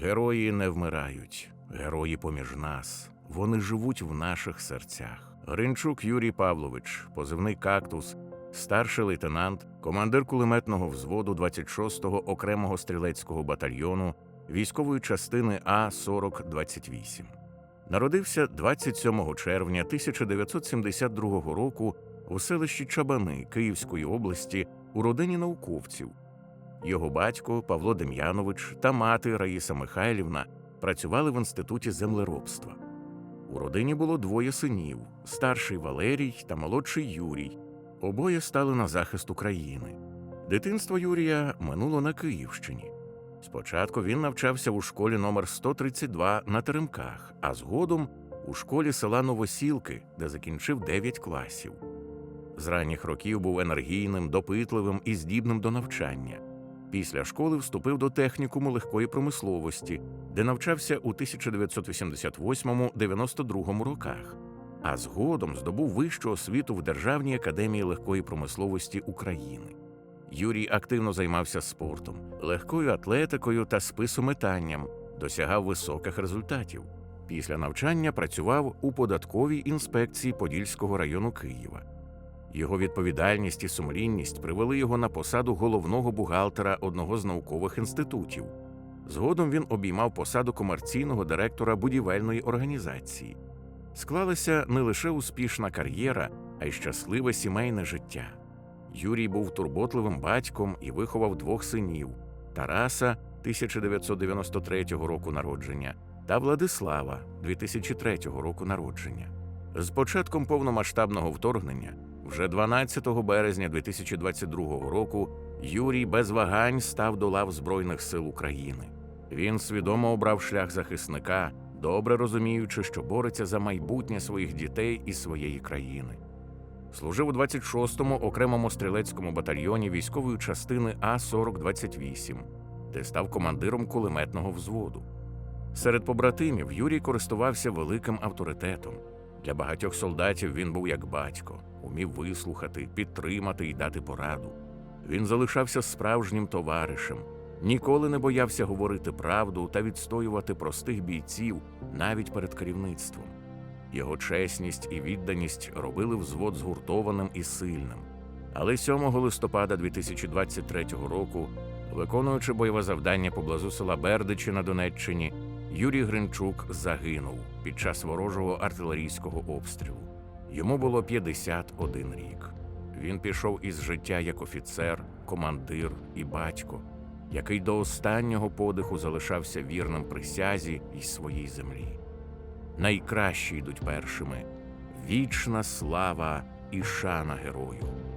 Герої не вмирають, герої поміж нас. Вони живуть в наших серцях. Гринчук Юрій Павлович, позивний кактус, старший лейтенант, командир кулеметного взводу 26-го окремого стрілецького батальйону військової частини А 4028 Народився 27 червня 1972 року у селищі Чабани Київської області у родині науковців. Його батько Павло Дем'янович та мати Раїса Михайлівна працювали в інституті землеробства. У родині було двоє синів: старший Валерій та молодший Юрій. Обоє стали на захист України. Дитинство Юрія минуло на Київщині. Спочатку він навчався у школі номер 132 на Теремках, а згодом у школі села Новосілки, де закінчив 9 класів. З ранніх років був енергійним, допитливим і здібним до навчання. Після школи вступив до технікуму легкої промисловості, де навчався у 1988-92 роках, а згодом здобув вищу освіту в Державній академії легкої промисловості України. Юрій активно займався спортом, легкою атлетикою та списометанням, досягав високих результатів. Після навчання працював у податковій інспекції Подільського району Києва. Його відповідальність і сумлінність привели його на посаду головного бухгалтера одного з наукових інститутів. Згодом він обіймав посаду комерційного директора будівельної організації. Склалася не лише успішна кар'єра, а й щасливе сімейне життя. Юрій був турботливим батьком і виховав двох синів Тараса 1993 року народження та Владислава 2003 року народження. З початком повномасштабного вторгнення, вже 12 березня 2022 року, Юрій без вагань став до лав Збройних сил України. Він свідомо обрав шлях захисника, добре розуміючи, що бореться за майбутнє своїх дітей і своєї країни. Служив у 26-му окремому стрілецькому батальйоні військової частини А-4028, де став командиром кулеметного взводу. Серед побратимів Юрій користувався великим авторитетом. Для багатьох солдатів він був як батько, умів вислухати, підтримати і дати пораду. Він залишався справжнім товаришем, ніколи не боявся говорити правду та відстоювати простих бійців навіть перед керівництвом. Його чесність і відданість робили взвод згуртованим і сильним. Але 7 листопада 2023 року, виконуючи бойове завдання поблизу села Бердичі на Донеччині, Юрій Гринчук загинув під час ворожого артилерійського обстрілу. Йому було 51 рік. Він пішов із життя як офіцер, командир і батько, який до останнього подиху залишався вірним присязі й своїй землі. Найкращі йдуть першими вічна слава і шана герою.